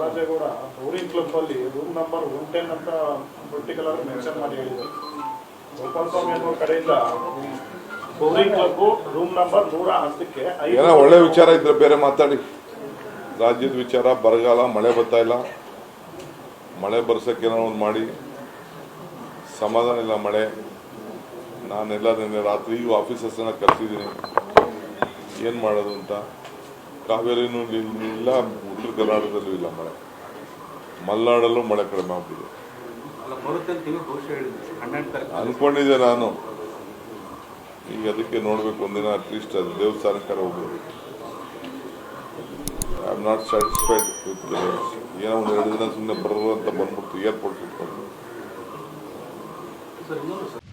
Rajegowda touring club ಅಲ್ಲಿ room number one ten ಅಂತ particular mention ಮಾಡಿ ಹೇಳಿದ್ರು. ಗೋಪಾಲ ಸ್ವಾಮಿ ಕಡೆಯಿಂದ ಬೌರಿಂಗ್ ಕ್ಲಬ್ ರೂಮ್ ನಂಬರ್ ನೂರ ಹತ್ತಕ್ಕೆ ಏನೋ ಒಳ್ಳೆ ವಿಚಾರ ಇದ್ರೆ ಬೇರೆ ಮಾತಾಡಿ. ರಾಜ್ಯದ ವಿಚಾರ, ಬರಗಾಲ, ಮಳೆ ಬರ್ತಾ ಇಲ್ಲ. ಮಳೆ ಬರ್ಸಕ್ಕೆ ಏನೋ ಒಂದು ಮಾಡಿ. ಸಮಾಧಾನ ಇಲ್ಲ ಮಳೆ. ನಾನೆಲ್ಲ ನಿನ್ನೆ ರಾತ್ರಿ ಆಫೀಸರ್ಸನ್ನ ಕರೆಸಿದ್ದೀನಿ. ಏನು ಮಾಡೋದು ಅಂತ. ಕಾವೇರಿನೂ ಇಲ್ಲಿ ಉತ್ತರ ಕರ್ನಾಟಕದಲ್ಲೂ ಇಲ್ಲ ಮಳೆ. ಮಲೆನಾಡಲ್ಲೂ ಮಳೆ ಕಡಿಮೆ ಆಗ್ಬಿಟ್ಟಿದೆ. ಅನ್ಕೊಂಡಿದ್ದೆ ನಾನು. ಈಗ ಅದಕ್ಕೆ ನೋಡ್ಬೇಕು ಒಂದಿನ ಅಟ್ಲೀಸ್ಟ್ ಅದು ದೇವಸ್ಥಾನಕ್ಕೆ ಹೋಗ್ಬೋದು. I am not satisfied with ಏನೋ ಒಂದು ಎರಡು ದಿನ ಸುಮ್ಮನೆ ಬರೋದು ಅಂತ ಬಂದ್ಬಿಟ್ಟು ಏರ್ಪೋರ್ಟ್ ಇಟ್ಕೊಂಡು ಸರ್ ಇನ್ನೊಂದು ಸರ್.